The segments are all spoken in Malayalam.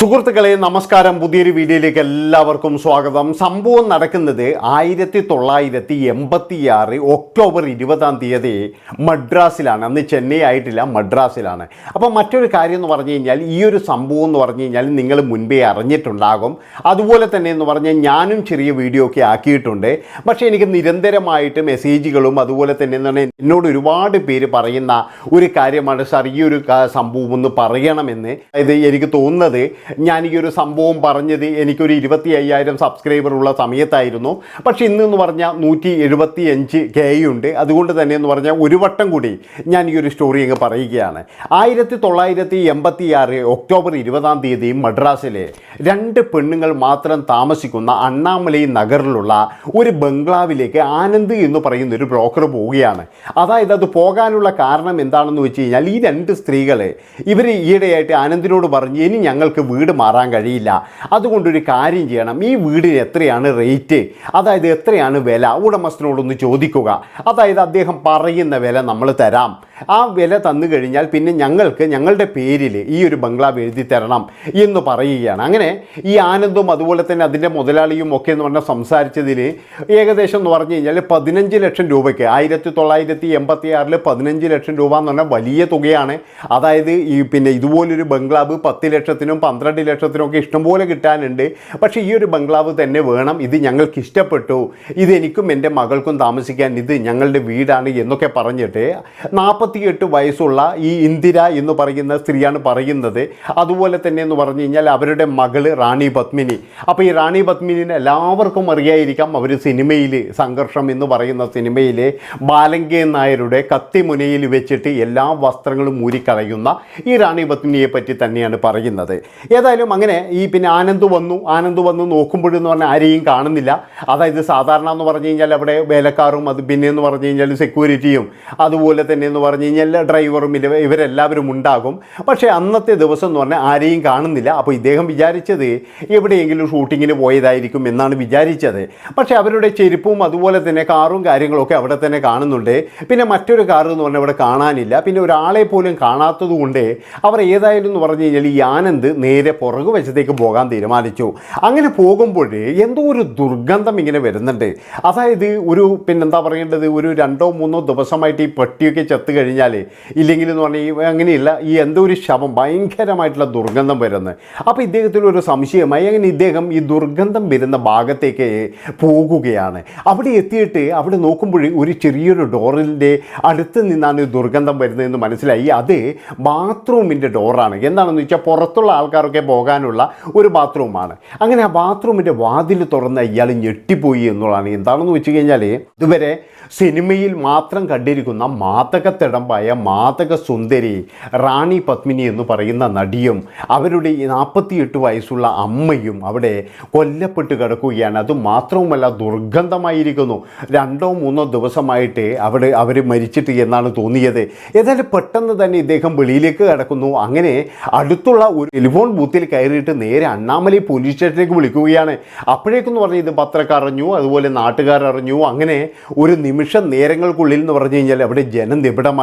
സുഹൃത്തുക്കളെ നമസ്കാരം. പുതിയൊരു വീഡിയോയിലേക്ക് എല്ലാവർക്കും സ്വാഗതം. സംഭവം നടക്കുന്നത് ആയിരത്തി തൊള്ളായിരത്തി എൺപത്തി ആറ് ഒക്ടോബർ ഇരുപതാം തീയതി മദ്രാസിലാണ്. അന്ന് ചെന്നൈ ആയിട്ടില്ല മദ്രാസിലാണ്. അപ്പോൾ മറ്റൊരു കാര്യം എന്ന് പറഞ്ഞു കഴിഞ്ഞാൽ ഈ ഒരു സംഭവം എന്ന് പറഞ്ഞു കഴിഞ്ഞാൽ നിങ്ങൾ മുൻപേ അറിഞ്ഞിട്ടുണ്ടാകും. അതുപോലെ തന്നെ എന്ന് പറഞ്ഞാൽ ഞാനും ചെറിയ വീഡിയോ ഒക്കെ ആക്കിയിട്ടുണ്ട്. പക്ഷേ എനിക്ക് നിരന്തരമായിട്ട് മെസ്സേജുകളും അതുപോലെ തന്നെ എന്ന് പറഞ്ഞാൽ എന്നോട് ഒരുപാട് പേര് പറയുന്ന ഒരു കാര്യമാണ് സാർ ഈ ഒരു സംഭവം ഒന്ന് പറയണമെന്ന്. അതായത് എനിക്ക് തോന്നുന്നത് ഞാൻ ഈ ഒരു സംഭവം പറഞ്ഞത് എനിക്കൊരു ഇരുപത്തി അയ്യായിരം സബ്സ്ക്രൈബർ ഉള്ള സമയത്തായിരുന്നു. പക്ഷെ ഇന്നെന്ന് പറഞ്ഞാൽ നൂറ്റി എഴുപത്തി അഞ്ച് കെ ഉണ്ട്. അതുകൊണ്ട് തന്നെ എന്ന് പറഞ്ഞാൽ ഒരു വട്ടം കൂടി ഞാൻ ഈ ഒരു സ്റ്റോറി അങ്ങ് പറയുകയാണ്. ആയിരത്തി തൊള്ളായിരത്തി എൺപത്തി ആറ് ഒക്ടോബർ ഇരുപതാം തീയതി മദ്രാസിലെ രണ്ട് പെണ്ണുങ്ങൾ മാത്രം താമസിക്കുന്ന അണ്ണാമലൈ നഗറിലുള്ള ഒരു ബംഗ്ലാവിലേക്ക് ആനന്ദ് എന്ന് പറയുന്ന ഒരു ബ്രോക്കർ പോവുകയാണ്. അതായത് അത് പോകാനുള്ള കാരണം എന്താണെന്ന് വെച്ച് കഴിഞ്ഞാൽ ഈ രണ്ട് സ്ത്രീകളെ ഇവർ ഈയിടെയായിട്ട് ആനന്ദിനോട് പറഞ്ഞ് ഇനി ഞങ്ങൾക്ക് വീട് മാറാൻ കഴിയില്ല. അതുകൊണ്ടൊരു കാര്യം ചെയ്യണം. ഈ വീടിന് എത്രയാണ് റേറ്റ് അതായത് എത്രയാണ് വില? ഉടമസ്ഥനോടൊന്ന് ചോദിക്കുക. അതായത് അദ്ദേഹം പറയുന്ന വില നമ്മൾ തരാം. ആ വില തന്നു കഴിഞ്ഞാൽ പിന്നെ ഞങ്ങൾക്ക് ഞങ്ങളുടെ പേരിൽ ഈ ഒരു ബംഗ്ലാവ് എഴുതി തരണം എന്ന് പറയുകയാണ്. അങ്ങനെ ഈ ആനന്ദും അതുപോലെ തന്നെ അതിന്റെ മുതലാളിയും ഒക്കെ എന്ന് പറഞ്ഞാൽ സംസാരിച്ചതിൽ ഏകദേശം എന്ന് പറഞ്ഞു കഴിഞ്ഞാൽ പതിനഞ്ച് ലക്ഷം രൂപയ്ക്ക് ആയിരത്തി തൊള്ളായിരത്തി എൺപത്തി ആറിൽ പതിനഞ്ച് ലക്ഷം രൂപ എന്ന് പറഞ്ഞാൽ വലിയ തുകയാണ്. അതായത് ഈ പിന്നെ ഇതുപോലൊരു ബംഗ്ലാവ് പത്ത് ലക്ഷത്തിനും പന്ത്രണ്ട് ലക്ഷത്തിനും ഒക്കെ ഇഷ്ടംപോലെ കിട്ടാനുണ്ട്. പക്ഷേ ഈ ഒരു ബംഗ്ലാവ് തന്നെ വേണം. ഇത് ഞങ്ങൾക്ക് ഇഷ്ടപ്പെട്ടു. ഇത് എനിക്കും എന്റെ മകൾക്കും താമസിക്കാൻ ഇത് ഞങ്ങളുടെ വീടാണ് എന്നൊക്കെ പറഞ്ഞിട്ട് നാൽപ്പത്തിയെട്ട് വയസ്സുള്ള ഈ ഇന്ദിര എന്ന് പറയുന്ന സ്ത്രീയാണ് പറയുന്നത്. അതുപോലെ തന്നെ എന്ന് പറഞ്ഞു കഴിഞ്ഞാൽ അവരുടെ മകൾ റാണി പത്മിനി. അപ്പോൾ ഈ റാണി പത്മിനിനെ എല്ലാവർക്കും അറിയായിരിക്കാം അവർ സിനിമയിൽ സംഘർഷം എന്ന് പറയുന്ന സിനിമയിലെ ബാലങ്കേ നായരുടെ കത്തിമുനയിൽ വെച്ചിട്ട് എല്ലാ വസ്ത്രങ്ങളും ഊരിക്കളയുന്ന ഈ റാണി പത്മിനിയെ പറ്റി തന്നെയാണ് പറയുന്നത്. ഏതായാലും അങ്ങനെ ഈ പിന്നെ ആനന്ദ് വന്നു. ആനന്ദ് വന്നു നോക്കുമ്പോഴെന്ന് പറഞ്ഞാൽ ആരെയും കാണുന്നില്ല. അതായത് സാധാരണ എന്ന് പറഞ്ഞു കഴിഞ്ഞാൽ അവിടെ വേലക്കാരും അത് പിന്നെ എന്ന് പറഞ്ഞു കഴിഞ്ഞാൽ സെക്യൂരിറ്റിയും അതുപോലെ തന്നെ എന്ന് പറഞ്ഞു കഴിഞ്ഞാൽ ഡ്രൈവറും ഇവ ഇവരെല്ലാവരും ഉണ്ടാകും. പക്ഷേ അന്നത്തെ ദിവസം എന്ന് പറഞ്ഞാൽ ആരെയും കാണുന്നില്ല. അപ്പോൾ ഇദ്ദേഹം വിചാരിച്ചത് എവിടെയെങ്കിലും ഷൂട്ടിങ്ങിന് പോയതായിരിക്കും എന്നാണ് വിചാരിച്ചത്. പക്ഷേ അവരുടെ ചെരുപ്പും അതുപോലെ തന്നെ കാറും കാര്യങ്ങളൊക്കെ അവിടെ തന്നെ കാണുന്നുണ്ട്. പിന്നെ മറ്റൊരു കാർ എന്ന് പറഞ്ഞാൽ അവിടെ കാണാനില്ല. പിന്നെ ഒരാളെ പോലും കാണാത്തതുകൊണ്ട് അവർ ഏതായാലും എന്ന് പറഞ്ഞു കഴിഞ്ഞാൽ ഈ ആനന്ദ് നേരെ പുറകു വശത്തേക്ക് പോകാൻ തീരുമാനിച്ചു. അങ്ങനെ പോകുമ്പോൾ എന്തോ ഒരു ദുർഗന്ധം ഇങ്ങനെ വരുന്നുണ്ട്. അതായത് ഒരു പിന്നെന്താ പറയേണ്ടത്? ഒരു രണ്ടോ മൂന്നോ ദിവസമായിട്ട് ഈ പട്ടിയൊക്കെ ചത്ത് കഴിഞ്ഞാൽ ഇല്ലെങ്കിൽ എന്ന് പറഞ്ഞാൽ അങ്ങനെയില്ല ഈ എന്തോ ഒരു ശവം ഭയങ്കരമായിട്ടുള്ള ദുർഗന്ധം വരുന്നത്. അപ്പോൾ ഇദ്ദേഹത്തിന് ഒരു സംശയമായി അങ്ങനെ ഇദ്ദേഹം ഈ ദുർഗന്ധം വരുന്ന ഭാഗത്തേക്ക് പോകുകയാണ്. അവിടെ എത്തിയിട്ട് അവിടെ നോക്കുമ്പോൾ ഒരു ചെറിയൊരു ഡോറിന്റെ അടുത്ത് നിന്നാണ് ദുർഗന്ധം വരുന്നതെന്ന് മനസ്സിലായി. അത് ബാത്റൂമിന്റെ ഡോറാണ്. എന്താണെന്ന് വെച്ചാൽ പുറത്തുള്ള ആൾക്കാരൊക്കെ പോകാനുള്ള ഒരു ബാത്റൂമാണ്. അങ്ങനെ ആ ബാത്റൂമിന്റെ വാതിൽ തുറന്ന് ഇയാൾ ഞെട്ടിപ്പോയി എന്നുള്ളതാണ്. എന്താണെന്ന് വെച്ച് കഴിഞ്ഞാൽ ഇതുവരെ സിനിമയിൽ മാത്രം കണ്ടിരിക്കുന്ന മാതകത്തിടമ്പായ മാതക സുന്ദരി റാണി പത്മിനി എന്ന് പറയുന്ന നടിയും അവരുടെ നാൽപ്പത്തിയെട്ട് വയസ്സുള്ള അമ്മയും അവിടെ കൊല്ലപ്പെട്ട് കിടക്കുകയാണ്. അത് മാത്രവുമല്ല ദുർഗന്ധമായിരിക്കുന്നു. രണ്ടോ മൂന്നോ ദിവസമായിട്ട് അവിടെ അവർ മരിച്ചിട്ട് എന്നാണ് തോന്നിയത്. ഏതായാലും പെട്ടെന്ന് തന്നെ ഇദ്ദേഹം വെളിയിലേക്ക് കിടക്കുന്നു. അങ്ങനെ അടുത്തുള്ള ഒരു ടെലിഫോൺ ബൂത്തിൽ കയറിയിട്ട് നേരെ അണ്ണാമലൈ പോലീസ് സ്റ്റേഷനിലേക്ക് വിളിക്കുകയാണ്. അപ്പോഴേക്കെന്ന് പറഞ്ഞാൽ ഇത് പത്രക്കാർ അറിഞ്ഞു അതുപോലെ നാട്ടുകാർ അറിഞ്ഞു. അങ്ങനെ ഒരു നിമിഷ നേരങ്ങൾക്കുള്ളിൽ എന്ന് പറഞ്ഞു കഴിഞ്ഞാൽ അവിടെ ജനം നിബിഡമായി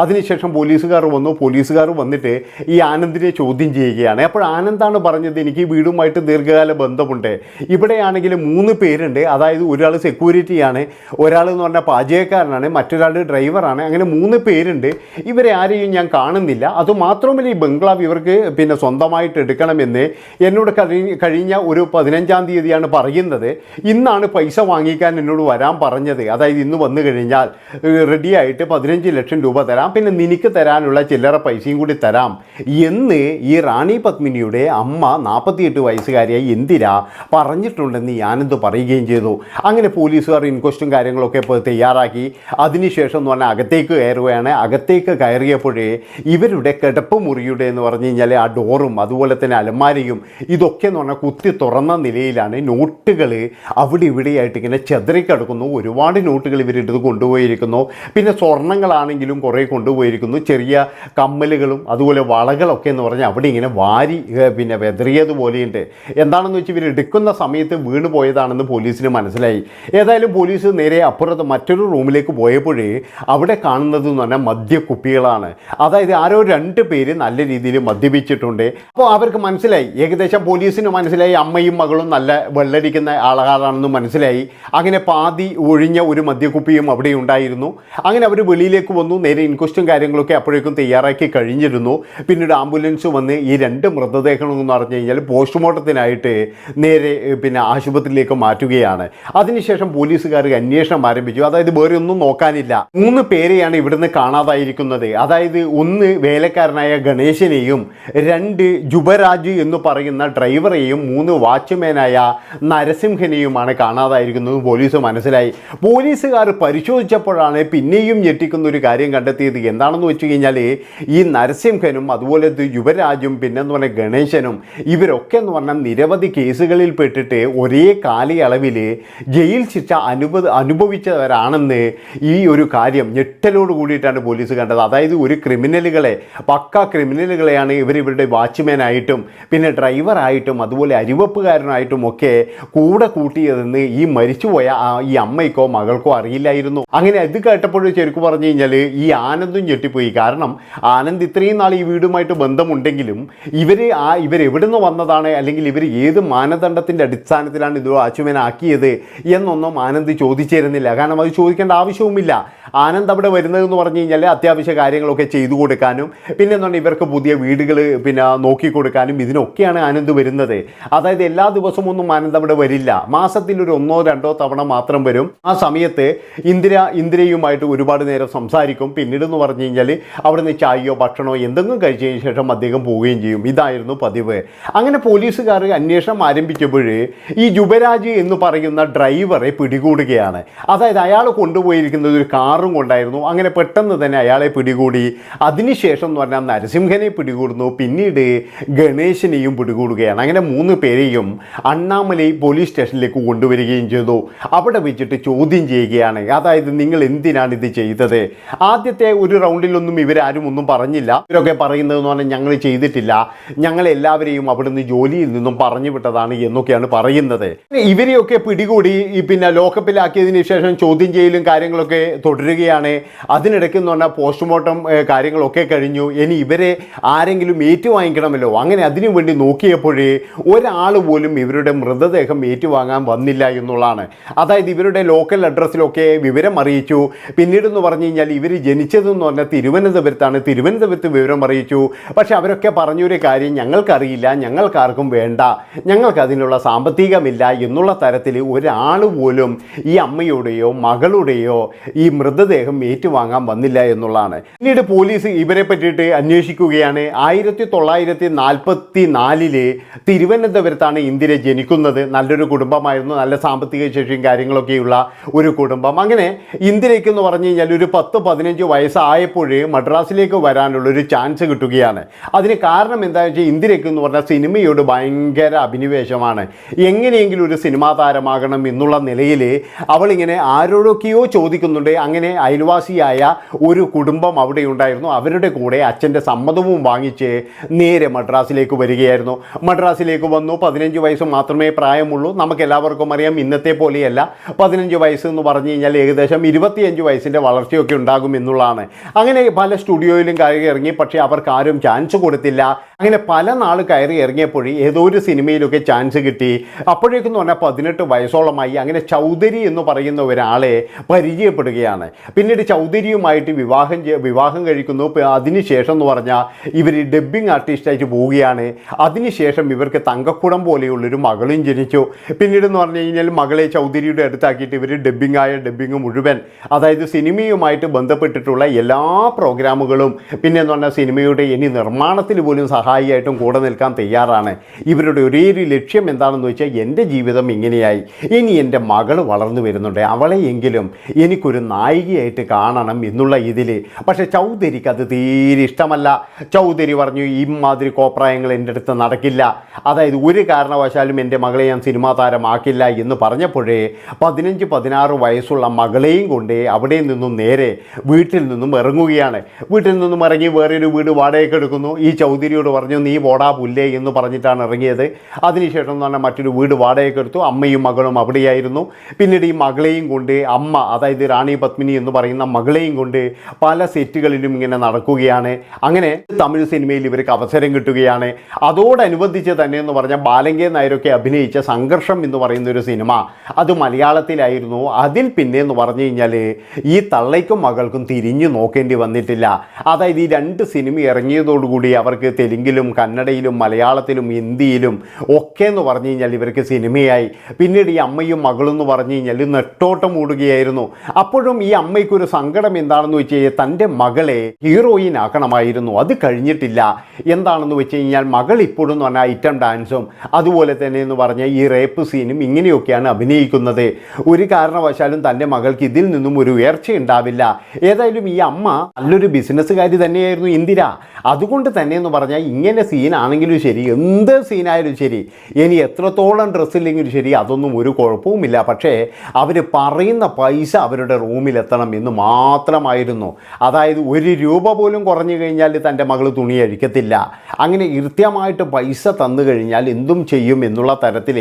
അതിനുശേഷം പോലീസുകാർ വന്നു. പോലീസുകാർ വന്നിട്ട് ഈ ആനന്ദിനെ ചോദ്യം ചെയ്യുകയാണ്. അപ്പോൾ ആനന്ദാണ് പറഞ്ഞത് എനിക്ക് വീടുമായിട്ട് ദീർഘകാല ബന്ധമുണ്ട്. ഇവിടെയാണെങ്കിൽ മൂന്ന് പേരുണ്ട്. അതായത് ഒരാൾ സെക്യൂരിറ്റിയാണ് ഒരാൾ എന്ന് പറഞ്ഞാൽ പാചകക്കാരനാണ് മറ്റൊരാൾ ഡ്രൈവറാണ്. അങ്ങനെ മൂന്ന് പേരുണ്ട്. ഇവരെ ആരെയും ഞാൻ കാണുന്നില്ല. അതുമാത്രമല്ല ഈ ബംഗ്ലാവ് ഇവർക്ക് പിന്നെ സ്വന്തമായിട്ട് എടുക്കണമെന്ന് എന്നോട് കഴിഞ്ഞ ഒരു പതിനഞ്ചാം തീയതിയാണ് പറയുന്നത്. ഇന്നാണ് പൈസ വാങ്ങിക്കാൻ എന്നോട് വരാൻ പറഞ്ഞത്. അതായത് ഇന്ന് വന്നു കഴിഞ്ഞാൽ റെഡിയായിട്ട് പതിനഞ്ച് ലക്ഷം രൂപ തരാം. പിന്നെ നിനക്ക് തരാനുള്ള ചില്ലറ പൈസയും കൂടി തരാം. എന്ന് ഈ റാണി പത്മിനിയുടെ അമ്മ നാൽപ്പത്തിയെട്ട് വയസ്സുകാരിയായി ഇന്ദിര പറഞ്ഞിട്ടുണ്ടെന്ന് ആനന്ദ് പറയുകയും ചെയ്തു. അങ്ങനെ പോലീസുകാർ ഇൻക്വസ്റ്റും കാര്യങ്ങളൊക്കെ ഇപ്പോൾ തയ്യാറാക്കി. അതിനുശേഷം എന്ന് പറഞ്ഞാൽ അകത്തേക്ക് കയറുകയാണ്. അകത്തേക്ക് കയറിയപ്പോഴേ ഇവരുടെ കിടപ്പ് മുറിയുടെ എന്ന് പറഞ്ഞു കഴിഞ്ഞാൽ ആ ഡോറും അതുപോലെ തന്നെ അലമാരയും ഇതൊക്കെ എന്ന് പറഞ്ഞാൽ കുത്തി തുറന്ന നിലയിലാണ്. നോട്ടുകൾ അവിടെ ഇവിടെയായിട്ട് ഇങ്ങനെ ചെതറിക്കിടക്കുന്നു. ഒരുപാട് നോട്ടുകൾ ഇവരെടുത്ത് കൊണ്ടുപോയിരിക്കുന്നു. പിന്നെ സ്വർണങ്ങളാണെങ്കിൽ ബാഗിലും കുറേ കൊണ്ടുപോയിരിക്കുന്നു. ചെറിയ കമ്മലുകളും അതുപോലെ വളകളൊക്കെ എന്ന് പറഞ്ഞാൽ അവിടെ ഇങ്ങനെ വാരി പിന്നെ വെതറിയതുപോലെയുണ്ട് എന്താണെന്ന് വെച്ചാൽ ഇവർ എടുക്കുന്ന സമയത്ത് വീണ് പോയതാണെന്ന് പോലീസിന് മനസ്സിലായി. ഏതായാലും പോലീസ് നേരെ അപ്പുറത്ത് മറ്റൊരു റൂമിലേക്ക് പോയപ്പോഴേ അവിടെ കാണുന്നത് എന്ന് പറഞ്ഞാൽ മദ്യക്കുപ്പികളാണ്. അതായത് ആരോ രണ്ട് പേര് നല്ല രീതിയിൽ മദ്യപിച്ചിട്ടുണ്ട്. അപ്പോൾ അവർക്ക് മനസ്സിലായി. ഏകദേശം പോലീസിന് മനസ്സിലായി. അമ്മയും മകളും നല്ല വെള്ളടിക്കുന്ന ആളുകളാണെന്ന് മനസ്സിലായി. അങ്ങനെ പാതി ഒഴിഞ്ഞ ഒരു മദ്യക്കുപ്പിയും അവിടെ ഉണ്ടായിരുന്നു. അങ്ങനെ അവർ വെളിയിലേക്ക് വന്നു. നേരെ ഇൻക്വസ്റ്റും കാര്യങ്ങളൊക്കെ അപ്പോഴേക്കും തയ്യാറാക്കി കഴിഞ്ഞിരുന്നു. പിന്നീട് ആംബുലൻസ് വന്ന് ഈ രണ്ട് മൃതദേഹങ്ങളും എന്ന് പറഞ്ഞു കഴിഞ്ഞാൽ പോസ്റ്റ്മോർട്ടത്തിനായിട്ട് നേരെ പിന്നെ ആശുപത്രിയിലേക്ക് മാറ്റുകയാണ്. അതിനുശേഷം പോലീസുകാർ അന്വേഷണം ആരംഭിച്ചു. അതായത് വേറെ ഒന്നും നോക്കാനില്ല. മൂന്ന് പേരെയാണ് ഇവിടുന്ന് കാണാതായിരിക്കുന്നത്. അതായത് ഒന്ന് വേലക്കാരനായ ഗണേശനെയും രണ്ട് ജുബരാജ് എന്ന് പറയുന്ന ഡ്രൈവറെയും മൂന്ന് വാച്ച്മാനായ നരസിംഹനെയുമാണ് കാണാതായിരിക്കുന്നത്. പോലീസ് മനസ്സിലായി. പോലീസുകാർ പരിശോധിച്ചപ്പോഴാണ് പിന്നെയും ഞെട്ടിക്കുന്ന ഒരു കാര്യം കണ്ടെത്തിയത് എന്താണെന്ന് വെച്ച് കഴിഞ്ഞാൽ ഈ നരസിംഹനും അതുപോലെ യുവരാജും പിന്നെന്ന് പറഞ്ഞാൽ ഗണേശനും ഇവരൊക്കെ എന്ന് പറഞ്ഞാൽ നിരവധി കേസുകളിൽ പെട്ടിട്ട് ഒരേ കാലയളവിൽ ജയിൽ ശിക്ഷ അനുഭ അനുഭവിച്ചവരാണെന്ന് ഈ ഒരു കാര്യം ഞെട്ടലോട് കൂടിയിട്ടാണ് പോലീസ് കണ്ടത്. അതായത് ഒരു ക്രിമിനലുകളെ പക്ക ക്രിമിനലുകളെയാണ് ഇവർ ഇവരുടെ വാച്ച്മാനായിട്ടും പിന്നെ ഡ്രൈവറായിട്ടും അതുപോലെ അരിവപ്പുകാരനായിട്ടും ഒക്കെ കൂടെ കൂട്ടിയതെന്ന് ഈ മരിച്ചുപോയ ഈ അമ്മയ്ക്കോ മകൾക്കോ അറിയില്ലായിരുന്നു. അങ്ങനെ ഇത് കേട്ടപ്പോഴും ശരിക്കും പറഞ്ഞു കഴിഞ്ഞാൽ ഈ ആനന്ദും ഞെട്ടിപ്പോയി. കാരണം ആനന്ദ് ഇത്രയും നാൾ ഈ വീടുമായിട്ട് ബന്ധമുണ്ടെങ്കിലും ഇവർ ആ ഇവർ നിന്ന് വന്നതാണ്? അല്ലെങ്കിൽ ഇവർ ഏത് മാനദണ്ഡത്തിന്റെ അടിസ്ഥാനത്തിലാണ് ഇത് അച്ചുമനാക്കിയത് എന്നൊന്നും ആനന്ദ് ചോദിച്ചിരുന്നില്ല. കാരണം അത് ചോദിക്കേണ്ട ആവശ്യവുമില്ല. ആനന്ദ് അവിടെ വരുന്നതെന്ന് പറഞ്ഞു കഴിഞ്ഞാൽ അത്യാവശ്യ കാര്യങ്ങളൊക്കെ ചെയ്തു കൊടുക്കാനും പിന്നെ എന്താണ് ഇവർക്ക് പുതിയ വീടുകൾ പിന്നെ നോക്കി കൊടുക്കാനും ഇതിനൊക്കെയാണ് ആനന്ദ് വരുന്നത്. അതായത് എല്ലാ ദിവസവും ഒന്നും ആനന്ദ് അവിടെ വരില്ല. മാസത്തിൽ ഒരു ഒന്നോ രണ്ടോ തവണ മാത്രം വരും. ആ സമയത്ത് ഇന്ദിര ഇന്ദിരയുമായിട്ട് ഒരുപാട് നേരം സംസാരിക്കും. പിന്നീട് എന്ന് പറഞ്ഞു കഴിഞ്ഞാൽ അവിടെ നിന്ന് ചായയോ ഭക്ഷണമോ എന്തെങ്കിലും കഴിച്ചതിന് ശേഷം അദ്ദേഹം പോവുകയും ചെയ്യും. ഇതായിരുന്നു പതിവ്. അങ്ങനെ പോലീസുകാർ അന്വേഷണം ആരംഭിച്ചപ്പോൾ ഈ ജുബരാജ് എന്ന് പറയുന്ന ഡ്രൈവറെ പിടികൂടുകയാണ്. അതായത് അയാൾ കൊണ്ടുപോയിരിക്കുന്നത് ഒരു കാറും കൊണ്ടായിരുന്നു. അങ്ങനെ പെട്ടെന്ന് തന്നെ അയാളെ പിടികൂടി. അതിനുശേഷം എന്ന് പറഞ്ഞാൽ നരസിംഹനെ പിടികൂടുന്നു. പിന്നീട് ഗണേശനെയും പിടികൂടുകയാണ്. അങ്ങനെ മൂന്ന് പേരെയും അണ്ണാമലൈ പോലീസ് സ്റ്റേഷനിലേക്ക് കൊണ്ടുവരികയും ചെയ്തു. അവിടെ വെച്ചിട്ട് ചോദ്യം ചെയ്യുകയാണ്. അതായത് നിങ്ങൾ എന്തിനാണ് ഇത് ചെയ്തത്? ആദ്യത്തെ ഒരു റൗണ്ടിലൊന്നും ഇവരാരും ഒന്നും പറഞ്ഞില്ല. ഇവരൊക്കെ പറയുന്നതെന്ന് പറഞ്ഞാൽ ഞങ്ങൾ ചെയ്തിട്ടില്ല. ഞങ്ങൾ എല്ലാവരെയും അവിടുന്ന് ജോലിയിൽ നിന്നും പറഞ്ഞു വിട്ടതാണ് എന്നൊക്കെയാണ് പറയുന്നത്. ഇവരെയൊക്കെ പിടികൂടി പിന്നെ ലോക്കപ്പിലാക്കിയതിന് ശേഷം ചോദ്യം ചെയ്യലും കാര്യങ്ങളൊക്കെ തുടരുകയാണ്. അതിനിടയ്ക്ക് എന്ന് പറഞ്ഞാൽ പോസ്റ്റ്മോർട്ടം കാര്യങ്ങളൊക്കെ കഴിഞ്ഞു. ഇനി ഇവരെ ആരെങ്കിലും ഏറ്റുവാങ്ങിക്കണമല്ലോ. അങ്ങനെ അതിനു വേണ്ടി നോക്കിയപ്പോഴേ ഒരാൾ പോലും ഇവരുടെ മൃതദേഹം ഏറ്റുവാങ്ങാൻ വന്നില്ല എന്നുള്ളതാണ്. അതായത് ഇവരുടെ ലോക്കൽ അഡ്രസ്സിലൊക്കെ വിവരം അറിയിച്ചു. പിന്നീട് എന്ന് പറഞ്ഞു കഴിഞ്ഞാൽ ഇവർ ജനിച്ചതെന്ന് പറഞ്ഞാൽ തിരുവനന്തപുരത്താണ്. തിരുവനന്തപുരത്ത് വിവരം അറിയിച്ചു. പക്ഷെ അവരൊക്കെ പറഞ്ഞൊരു കാര്യം ഞങ്ങൾക്കറിയില്ല. ഞങ്ങൾക്കാർക്കും വേണ്ട. ഞങ്ങൾക്ക് അതിനുള്ള സാമ്പത്തികമില്ല എന്നുള്ള തരത്തിൽ ഒരാൾ പോലും ഈ അമ്മയുടെയോ മകളുടെയോ ഈ മൃതദേഹം ഏറ്റുവാങ്ങാൻ വന്നില്ല എന്നുള്ളതാണ്. പിന്നീട് പോലീസ് ഇവരെ പറ്റിയിട്ട് അന്വേഷിക്കുകയാണ്. ആയിരത്തി തൊള്ളായിരത്തി നാൽപ്പത്തി നാലിൽ തിരുവനന്തപുരത്താണ് ഇന്ദിര ജനിക്കുന്നത്. നല്ലൊരു കുടുംബമായിരുന്നു. നല്ല സാമ്പത്തിക ശേഷിയും കാര്യങ്ങളൊക്കെയുള്ള ഒരു കുടുംബം. അങ്ങനെ ഇന്ദിരയ്ക്ക് എന്ന് പറഞ്ഞു കഴിഞ്ഞാൽ ഒരു പത്ത് പതിനഞ്ച് വയസ്സായപ്പോഴേ മദ്രാസിലേക്ക് വരാനുള്ള ഒരു ചാൻസ് കിട്ടുകയാണ്. അതിന് കാരണം എന്താണെന്ന് വെച്ചാൽ ഇന്ദിരയ്ക്ക് എന്ന് പറഞ്ഞാൽ സിനിമയോട് ഭയങ്കര അഭിനിവേശമാണ്. എങ്ങനെയെങ്കിലും ഒരു സിനിമാ താരമാകണം എന്നുള്ള നിലയിൽ അവളിങ്ങനെ ആരോടൊക്കെയോ ചോദിക്കുന്നുണ്ട്. അങ്ങനെ അയൽവാസിയായ ഒരു കുടുംബം അവിടെ ഉണ്ടായിരുന്നു. അവരുടെ കൂടെ അച്ഛന്റെ സമ്മതവും വാങ്ങിച്ച് നേരെ മദ്രാസിലേക്ക് വരികയായിരുന്നു. മദ്രാസിലേക്ക് വന്നു. പതിനഞ്ച് വയസ്സ് മാത്രമേ പ്രായമുള്ളൂ. നമുക്ക് എല്ലാവർക്കും അറിയാം ഇന്നത്തെ പോലെയല്ല. പതിനഞ്ച് വയസ്സ് എന്ന് പറഞ്ഞു കഴിഞ്ഞാൽ ഏകദേശം ഇരുപത്തിയഞ്ച് വയസ്സിന്റെ വളർച്ചയൊക്കെ ഉണ്ടാകും എന്നുള്ളതാണ്. അങ്ങനെ പല സ്റ്റുഡിയോയിലും കയറി ഇറങ്ങി പക്ഷേ അവർക്ക് ആരും ചാൻസ് കൊടുത്തില്ല. അങ്ങനെ പല നാൾ കയറി ഇറങ്ങിയപ്പോൾ ഏതോ ഒരു സിനിമയിലൊക്കെ ചാൻസ് കിട്ടി. അപ്പോഴേക്കും എന്ന് പറഞ്ഞാൽ പതിനെട്ട് വയസ്സോളമായി അങ്ങനെ ചൗധരി എന്ന് പറയുന്ന ഒരാളെ പരിചയപ്പെടുകയാണ്. പിന്നീട് ചൗധരിയുമായിട്ട് വിവാഹം വിവാഹം കഴിക്കുന്നു. അതിനുശേഷം എന്ന് പറഞ്ഞാൽ ഇവർ ഡബ്ബിംഗ് ആർട്ടിസ്റ്റായിട്ട് പോവുകയാണ്. അതിനുശേഷം ഇവർക്ക് തങ്കക്കുടം പോലെയുള്ളൊരു മകളും ജനിച്ചു. പിന്നീട് എന്ന് പറഞ്ഞു കഴിഞ്ഞാൽ മകളെ ചൗധരിയുടെ അടുത്താക്കിയിട്ട് ഇവർ ഡബ്ബിംഗ് ആയ ഡബ്ബിംഗ് മുഴുവൻ അതായത് സിനിമയുമായിട്ട് ബന്ധപ്പെട്ടിട്ടുള്ള എല്ലാ പ്രോഗ്രാമുകളും പിന്നെ എന്ന് പറഞ്ഞാൽ സിനിമയുടെ ഇനി നിർമ്മാണത്തിൽ പോലും സഹായം സഹായിയായിട്ടും കൂടെ നിൽക്കാൻ തയ്യാറാണ്. ഇവരുടെ ഒരേ ഒരു ലക്ഷ്യം എന്താണെന്ന് വെച്ചാൽ എന്റെ ജീവിതം ഇങ്ങനെയായി. ഇനി എന്റെ മകൾ വളർന്നു വരുന്നുണ്ട്. അവളെയെങ്കിലും എനിക്കൊരു നായികയായിട്ട് കാണണം എന്നുള്ള ഇതിൽ പക്ഷേ ചൗധരിക്ക് അത് തീരെ ഇഷ്ടമല്ല. ചൗധരി പറഞ്ഞു ഇമാതിരി കോപ്രായങ്ങൾ എന്റെ അടുത്ത് നടക്കില്ല. അതായത് ഒരു കാരണവശാലും എന്റെ മകളെ ഞാൻ സിനിമാ താരമാക്കില്ല എന്ന് പറഞ്ഞപ്പോഴേ പതിനഞ്ച് പതിനാറ് വയസ്സുള്ള മകളെയും കൊണ്ട് അവിടെ നിന്നും നേരെ വീട്ടിൽ നിന്നും ഇറങ്ങുകയാണ്. വീട്ടിൽ നിന്നും ഇറങ്ങി വേറൊരു വീട് വാടകയ്ക്ക് എടുക്കുന്നു. ഈ ചൗധരിയോട് പറഞ്ഞു നീ പോടാ പുല്ലേ എന്ന് പറഞ്ഞിട്ടാണ് ഇറങ്ങിയത്. അതിനുശേഷം എന്ന് പറഞ്ഞാൽ മറ്റൊരു വീട് വാടകയ്ക്ക് എടുത്തു. അമ്മയും മകളും അവിടെയായിരുന്നു. പിന്നീട് ഈ മകളെയും കൊണ്ട് അമ്മ അതായത് റാണി പത്മിനി എന്ന് പറയുന്ന മകളെയും കൊണ്ട് പല സെറ്റുകളിലും ഇങ്ങനെ നടക്കുകയാണ്. അങ്ങനെ തമിഴ് സിനിമയിൽ ഇവർക്ക് അവസരം കിട്ടുകയാണ്. അതോടനുബന്ധിച്ച് തന്നെ എന്ന് പറഞ്ഞാൽ ബാലങ്കേ നായരൊക്കെ അഭിനയിച്ച സംഘർഷം എന്ന് പറയുന്ന ഒരു സിനിമ അത് മലയാളത്തിലായിരുന്നു. അതിൽ പിന്നെ എന്ന് പറഞ്ഞു കഴിഞ്ഞാൽ ഈ തള്ളയ്ക്കും മകൾക്കും തിരിഞ്ഞു നോക്കേണ്ടി വന്നിട്ടില്ല. അതായത് ഈ രണ്ട് സിനിമ ഇറങ്ങിയതോടുകൂടി അവർക്ക് തെലുങ്കിലും കന്നഡയിലും മലയാളത്തിലും ഹിന്ദിയിലും ഒക്കെ എന്ന് പറഞ്ഞു കഴിഞ്ഞാൽ ഇവർക്ക് സിനിമയായി. പിന്നീട് ഈ അമ്മയും മകളും എന്ന് പറഞ്ഞു കഴിഞ്ഞാൽ നെട്ടോട്ടം ഓടുകയായിരുന്നു അപ്പോഴും ഈ അമ്മയ്ക്കൊരു സങ്കടം എന്താണെന്ന് വെച്ച് കഴിഞ്ഞാൽ തന്റെ മകളെ ഹീറോയിൻ ആക്കണമായിരുന്നു അത് കഴിഞ്ഞിട്ടില്ല. എന്താണെന്ന് വെച്ച് കഴിഞ്ഞാൽ മകൾ ഇപ്പോഴും എന്ന് പറഞ്ഞാൽ ഐറ്റം ഡാൻസും അതുപോലെ തന്നെ എന്ന് പറഞ്ഞാൽ ഈ റേപ്പ് സീനും ഇങ്ങനെയൊക്കെയാണ് അഭിനയിക്കുന്നത്. ഒരു കാരണവശാലും തന്റെ മകൾക്ക് ഇതിൽ നിന്നും ഒരു ഉയർച്ച ഉണ്ടാവില്ല. ഏതായാലും ഈ അമ്മ നല്ലൊരു ബിസിനസ്സുകാരി തന്നെയായിരുന്നു ഇന്ദിര. അതുകൊണ്ട് തന്നെ എന്ന് പറഞ്ഞാൽ ഇങ്ങനെ സീനാണെങ്കിലും ശരി എന്ത് സീനായാലും ശരി ഇനി എത്രത്തോളം ഡ്രസ്സില്ലെങ്കിലും ശരി അതൊന്നും ഒരു കുഴപ്പവുമില്ല. പക്ഷേ അവർ പറയുന്ന പൈസ അവരുടെ റൂമിലെത്തണം എന്ന് മാത്രമായിരുന്നു. അതായത് ഒരു രൂപ പോലും കുറഞ്ഞു കഴിഞ്ഞാൽ തന്റെ മകൾ തുണി അഴിക്കത്തില്ല. അങ്ങനെ കൃത്യമായിട്ട് പൈസ തന്നു കഴിഞ്ഞാൽ എന്തും ചെയ്യും എന്നുള്ള തരത്തിൽ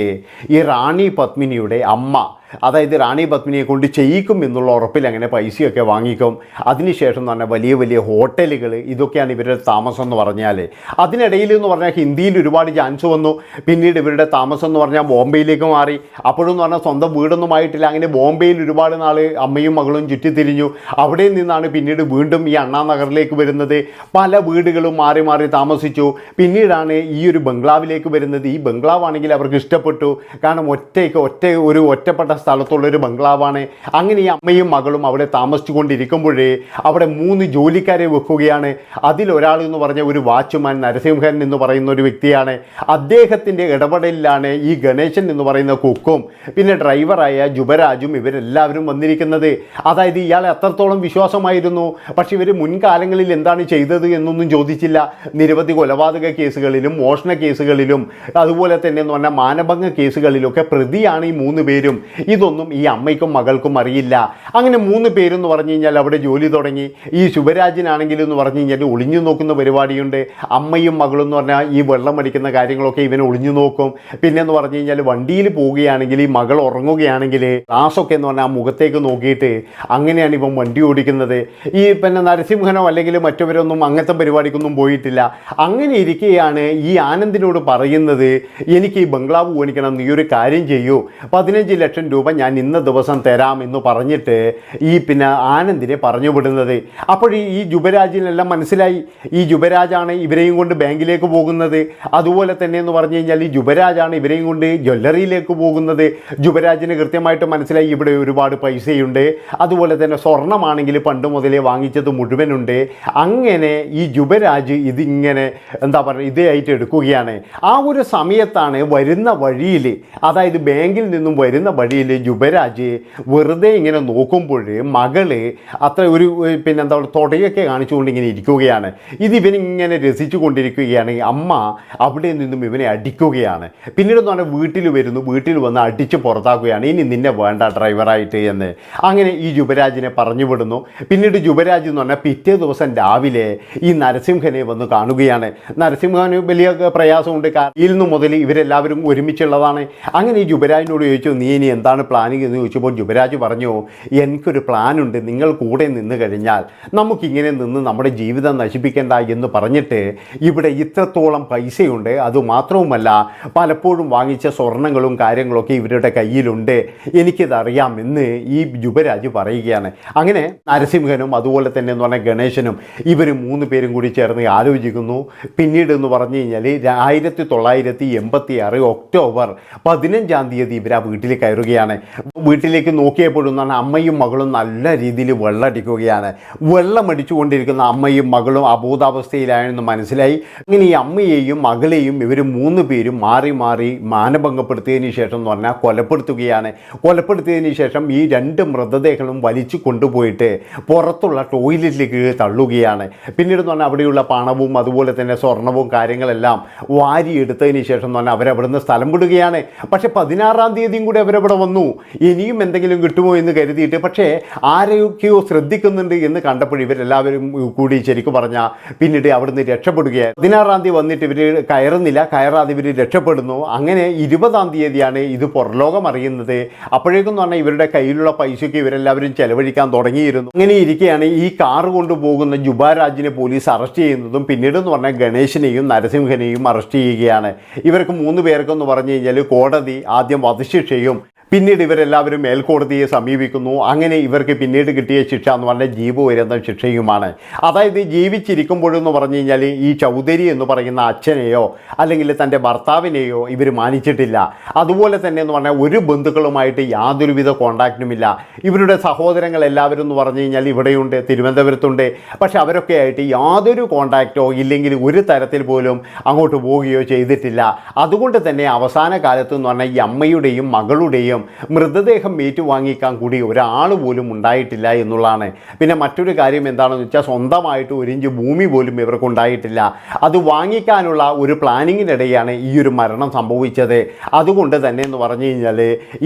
ഈ റാണി പത്മിനിയുടെ അമ്മ അതായത് റാണി പത്മിനിയെ കൊണ്ട് ചെയ്യിക്കും എന്നുള്ള ഉറപ്പിൽ അങ്ങനെ പൈസയൊക്കെ വാങ്ങിക്കും. അതിനുശേഷം എന്ന് പറഞ്ഞാൽ വലിയ വലിയ ഹോട്ടലുകൾ ഇതൊക്കെയാണ് ഇവരുടെ താമസം എന്ന് പറഞ്ഞാൽ അതിനിടയിൽ എന്ന് പറഞ്ഞാൽ ഹിന്ദിയിൽ ഒരുപാട് ചാൻസ് വന്നു. പിന്നീട് ഇവരുടെ താമസം എന്ന് പറഞ്ഞാൽ ബോംബെയിലേക്ക് മാറി. അപ്പോഴെന്ന് പറഞ്ഞാൽ സ്വന്തം വീടൊന്നും ആയിട്ടില്ല. അങ്ങനെ ബോംബെയിൽ ഒരുപാട് നാൾ അമ്മയും മകളും ചുറ്റിത്തിരിഞ്ഞു. അവിടെ നിന്നാണ് പിന്നീട് വീണ്ടും ഈ അണ്ണാ നഗറിലേക്ക് വരുന്നത്. പല വീടുകളും മാറി മാറി താമസിച്ചു. പിന്നീടാണ് ഈ ഒരു ബംഗ്ലാവിലേക്ക് വരുന്നത്. ഈ ബംഗ്ലാവ് ആണെങ്കിൽ അവർക്ക് ഇഷ്ടപ്പെട്ടു. കാരണം ഒറ്റയ്ക്ക് ഒറ്റ ഒരു ഒറ്റപ്പെട്ട സ്ഥലത്തുള്ള ഒരു ബംഗ്ലാവാണ്. അങ്ങനെ ഈ അമ്മയും മകളും അവിടെ താമസിച്ചുകൊണ്ടിരിക്കുമ്പോഴേ അവിടെ മൂന്ന് ജോലിക്കാരെ വെക്കുകയാണ്. അതിലൊരാൾ എന്ന് പറഞ്ഞ ഒരു വാച്ച്മാൻ നരസിംഹൻ എന്ന് പറയുന്ന ഒരു വ്യക്തിയാണ്. അദ്ദേഹത്തിന്റെ ഇടപെടലിലാണ് ഈ ഗണേശൻ എന്ന് പറയുന്ന കുക്കും പിന്നെ ഡ്രൈവറായ ജുബരാജും ഇവരെല്ലാവരും വന്നിരിക്കുന്നത്. അതായത് ഇയാളെ അത്രത്തോളം വിശ്വാസമായിരുന്നു. പക്ഷെ ഇവർ മുൻകാലങ്ങളിൽ എന്താണ് ചെയ്തത് എന്നൊന്നും ചോദിച്ചില്ല. നിരവധി കൊലപാതക കേസുകളിലും മോഷണ കേസുകളിലും അതുപോലെ തന്നെ എന്ന് പറഞ്ഞാൽ മാനഭംഗ കേസുകളിലൊക്കെ പ്രതിയാണ് ഈ മൂന്ന് പേരും. ഇതൊന്നും ഈ അമ്മയ്ക്കും മകൾക്കും അറിയില്ല. അങ്ങനെ മൂന്ന് പേരെന്ന് പറഞ്ഞു കഴിഞ്ഞാൽ അവിടെ ജോലി തുടങ്ങി. ഈ ശുഭരാജിനാണെങ്കിലും എന്ന് പറഞ്ഞു കഴിഞ്ഞാൽ ഒളിഞ്ഞു നോക്കുന്ന പരിപാടിയുണ്ട്. അമ്മയും മകളും എന്ന് പറഞ്ഞാൽ ഈ വെള്ളം അടിക്കുന്ന കാര്യങ്ങളൊക്കെ ഇവനെ ഒളിഞ്ഞു നോക്കും. പിന്നെ എന്ന് പറഞ്ഞു കഴിഞ്ഞാൽ വണ്ടിയിൽ പോവുകയാണെങ്കിൽ ഈ മകൾ ഉറങ്ങുകയാണെങ്കിൽ ഗ്ലാസ്സൊക്കെ എന്ന് പറഞ്ഞാൽ ആ മുഖത്തേക്ക് നോക്കിയിട്ട് അങ്ങനെയാണ് ഇവൻ വണ്ടി ഓടിക്കുന്നത്. ഈ പിന്നെ നരസിംഹനോ അല്ലെങ്കിൽ മറ്റവരൊന്നും അങ്ങനത്തെ പരിപാടിക്കൊന്നും പോയിട്ടില്ല. അങ്ങനെ ഇരിക്കുകയാണ് ഈ ആനന്ദിനോട് പറയുന്നത് എനിക്ക് ഈ ബംഗ്ലാവ് ഓടിക്കണം നീ ഒരു കാര്യം ചെയ്യൂ. പതിനഞ്ച് ലക്ഷം രൂപ ഞാൻ ഇന്ന ദിവസം തരാം എന്ന് പറഞ്ഞിട്ട് ഈ പിന്നെ ആനന്ദിനെ പറഞ്ഞു വിടുന്നത് അപ്പോൾ ഈ- ഈ ജുബരാജിനെല്ലാം മനസ്സിലായി. ഈ ജുബരാജാണ് ഇവരെയും കൊണ്ട് ബാങ്കിലേക്ക് പോകുന്നത്. അതുപോലെ തന്നെ എന്ന് പറഞ്ഞു കഴിഞ്ഞാൽ ഈ ജുബരാജാണ് ഇവരെയും കൊണ്ട് ജ്വല്ലറിയിലേക്ക് പോകുന്നത്. ജുബരാജിന് കൃത്യമായിട്ട് മനസ്സിലായി ഇവിടെ ഒരുപാട് പൈസയുണ്ട്. അതുപോലെ തന്നെ സ്വർണമാണെങ്കിൽ പണ്ട് മുതലേ വാങ്ങിച്ചത് മുഴുവനുണ്ട്. അങ്ങനെ ഈ ജുബരാജ് ഇതിങ്ങനെ എന്താ പറയുക ഇതായിട്ട് എടുക്കുകയാണ്. ആ ഒരു സമയത്താണ് വരുന്ന വഴിയിൽ അതായത് ബാങ്കിൽ നിന്നും വരുന്ന വഴിയിൽ ജുബരാജ് വെറുതെ ഇങ്ങനെ നോക്കുമ്പോൾ മകൾ അത്ര ഒരു പിന്നെ എന്താ പറയുക തുടയൊക്കെ കാണിച്ചുകൊണ്ട് ഇങ്ങനെ ഇരിക്കുകയാണ്. ഇത് ഇവനിങ്ങനെ രസിച്ചു കൊണ്ടിരിക്കുകയാണ്. അമ്മ അവിടെ നിന്നും ഇവനെ അടിക്കുകയാണ്. പിന്നീട് എന്ന് പറഞ്ഞാൽ വീട്ടിൽ വരുന്നു. വീട്ടിൽ വന്ന് അടിച്ച് പുറത്താക്കുകയാണ്. ഇനി നിന്നെ വേണ്ട ഡ്രൈവറായിട്ട് എന്ന്. അങ്ങനെ ഈ യുവരാജിനെ പറഞ്ഞു വിടുന്നു. പിന്നീട് യുവരാജ് എന്ന് പറഞ്ഞാൽ പിറ്റേ ദിവസം രാവിലെ ഈ നരസിംഹനെ വന്ന് കാണുകയാണ്. നരസിംഹന് വലിയ പ്രയാസമുണ്ട്. കാരണം ഇതിൽ നിന്ന് മുതൽ ഇവരെല്ലാവരും ഒരുമിച്ചുള്ളതാണ്. അങ്ങനെ ഈ യുവരാജിനോട് ചോദിച്ചു നീ ഇനി എന്താണ് പ്ലാനിങ് എന്ന് ചോദിച്ചപ്പോൾ യുവരാജ് പറഞ്ഞു എനിക്കൊരു പ്ലാനുണ്ട് നിങ്ങൾ കൂടെ നിന്ന് കഴിഞ്ഞാൽ നമുക്കിങ്ങനെ നിന്ന് നമ്മുടെ ജീവിതം നശിപ്പിക്കേണ്ട എന്ന് പറഞ്ഞിട്ട് ഇവിടെ ഇത്രത്തോളം പൈസയുണ്ട്. അതുമാത്രവുമല്ല പലപ്പോഴും വാങ്ങിച്ച സ്വർണങ്ങളും കാര്യങ്ങളൊക്കെ ഇവരുടെ കയ്യിലുണ്ട്. എനിക്കിതറിയാം എന്ന് ഈ യുവരാജ് പറയുകയാണ്. അങ്ങനെ നരസിംഹനും അതുപോലെ തന്നെ എന്ന് പറഞ്ഞാൽ ഗണേശനും ഇവർ മൂന്ന് പേരും കൂടി ചേർന്ന് ആലോചിക്കുന്നു. പിന്നീട് എന്ന് പറഞ്ഞു കഴിഞ്ഞാൽ ആയിരത്തി തൊള്ളായിരത്തി എൺപത്തി ആറ് ഒക്ടോബർ പതിനഞ്ചാം തീയതി ഇവർ ആ വീട്ടിൽ കയറുകയാണ്. നിൽക്കുകയാണ് വീട്ടിലേക്ക് നോക്കിയപ്പോഴും എന്ന് പറഞ്ഞാൽ അമ്മയും മകളും നല്ല രീതിയിൽ വെള്ളമടിക്കുകയാണ്. വെള്ളമടിച്ചുകൊണ്ടിരിക്കുന്ന അമ്മയും മകളും അബോധാവസ്ഥയിലായെന്ന് മനസ്സിലായി. അങ്ങനെ ഈ അമ്മയെയും മകളെയും ഇവർ മൂന്ന് പേരും മാറി മാറി മാനഭംഗപ്പെടുത്തിയതിന് ശേഷം എന്ന് പറഞ്ഞാൽ കൊലപ്പെടുത്തുകയാണ്. കൊലപ്പെടുത്തിയതിന് ശേഷം ഈ രണ്ട് മൃതദേഹങ്ങളും വലിച്ചു കൊണ്ടുപോയിട്ട് പുറത്തുള്ള ടോയ്ലറ്റിലേക്ക് തള്ളുകയാണ്. പിന്നീട് എന്ന് പറഞ്ഞാൽ അവിടെയുള്ള പണവും അതുപോലെ തന്നെ സ്വർണവും കാര്യങ്ങളെല്ലാം വാരിയെടുത്തതിന് ശേഷം എന്ന് പറഞ്ഞാൽ അവരവിടുന്ന് സ്ഥലം വിടുകയാണ്. പക്ഷേ പതിനാറാം തീയതിയും കൂടി അവരവിടെ വന്നു. ഇനിയും എന്തെങ്കിലും കിട്ടുമോ എന്ന് കരുതിയിട്ട് പക്ഷേ ആരൊക്കെയോ ശ്രദ്ധിക്കുന്നുണ്ട് എന്ന് കണ്ടപ്പോൾ ഇവരെല്ലാവരും കൂടി ശരിക്കും പറഞ്ഞാൽ പിന്നീട് അവിടുന്ന് രക്ഷപ്പെടുകയാണ് പതിനാറാം തീയതി വന്നിട്ട് ഇവർ കയറുന്നില്ല. കയറാതെ ഇവർ രക്ഷപ്പെടുന്നു. അങ്ങനെ ഇരുപതാം തീയതിയാണ് ഇത് പുറലോകം അറിയുന്നത്. അപ്പോഴേക്കും പറഞ്ഞാൽ ഇവരുടെ കയ്യിലുള്ള പൈസയ്ക്ക് ഇവരെല്ലാവരും ചെലവഴിക്കാൻ തുടങ്ങിയിരുന്നു. അങ്ങനെ ഇരിക്കുകയാണ് ഈ കാർ കൊണ്ടുപോകുന്ന ജുബാരാജിനെ പോലീസ് അറസ്റ്റ് ചെയ്യുന്നതും പിന്നീട് എന്ന് പറഞ്ഞാൽ ഗണേശനെയും നരസിംഹനെയും അറസ്റ്റ് ചെയ്യുകയാണ്. ഇവർക്ക് മൂന്ന് പേർക്കെന്ന് പറഞ്ഞു കഴിഞ്ഞാൽ കോടതി ആദ്യം വധശിക്ഷയും പിന്നീട് ഇവരെല്ലാവരും മേൽക്കോടതിയെ സമീപിക്കുന്നു. അങ്ങനെ ഇവർക്ക് പിന്നീട് കിട്ടിയ ശിക്ഷ എന്ന് പറഞ്ഞാൽ ജീവപര്യന്തം ശിക്ഷയുമാണ്. അതായത് ജീവിച്ചിരിക്കുമ്പോഴെന്ന് പറഞ്ഞു കഴിഞ്ഞാൽ ഈ ചൗധരി എന്ന് പറയുന്ന അച്ഛനെയോ അല്ലെങ്കിൽ തന്റെ ഭർത്താവിനെയോ ഇവർ മാനിച്ചിട്ടില്ല. അതുപോലെ തന്നെ എന്ന് പറഞ്ഞാൽ ഒരു ബന്ധുക്കളുമായിട്ട് യാതൊരുവിധ കോണ്ടാക്റ്റുമില്ല. ഇവരുടെ സഹോദരങ്ങൾ എല്ലാവരും എന്ന് പറഞ്ഞു കഴിഞ്ഞാൽ ഇവിടെയുണ്ട് തിരുവനന്തപുരത്തുണ്ട്. പക്ഷെ അവരൊക്കെ ആയിട്ട് യാതൊരു കോണ്ടാക്റ്റോ ഇല്ലെങ്കിൽ ഒരു തരത്തിൽ പോലും അങ്ങോട്ട് പോവുകയോ ചെയ്തിട്ടില്ല. അതുകൊണ്ട് തന്നെ അവസാന കാലത്ത് എന്ന് പറഞ്ഞാൽ ഈ അമ്മയുടെയും മകളുടെയും മൃതദേഹം ഏറ്റുവാങ്ങിക്കാൻ കൂടി ഒരാൾ പോലും ഉണ്ടായിട്ടില്ല എന്നുള്ളതാണ്. പിന്നെ മറ്റൊരു കാര്യം എന്താണെന്ന് വെച്ചാൽ സ്വന്തമായിട്ട് ഒരു ഇഞ്ച് ഭൂമി പോലും ഇവർക്ക് ഉണ്ടായിട്ടില്ല. അത് വാങ്ങിക്കാനുള്ള ഒരു പ്ലാനിങ്ങിനിടെയാണ് ഈ ഒരു മരണം സംഭവിച്ചത്. അതുകൊണ്ട് തന്നെ എന്ന് പറഞ്ഞു കഴിഞ്ഞാൽ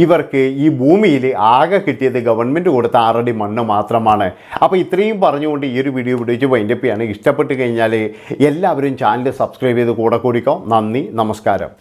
ഇവർക്ക് ഈ ഭൂമിയിൽ ആകെ കിട്ടിയത് ഗവൺമെന്റ് കൊടുത്ത ആറടി മണ്ണ് മാത്രമാണ്. അപ്പോൾ ഇത്രയും പറഞ്ഞുകൊണ്ട് ഈ ഒരു വീഡിയോ വിടിച്ച് വൈൻഡപ്പ് ചെയ്യാണ്. ഇഷ്ടപ്പെട്ട് കഴിഞ്ഞാൽ എല്ലാവരും ചാനൽ സബ്സ്ക്രൈബ് ചെയ്ത് കൂടെ കൂടിക്കോ. നന്ദി നമസ്കാരം.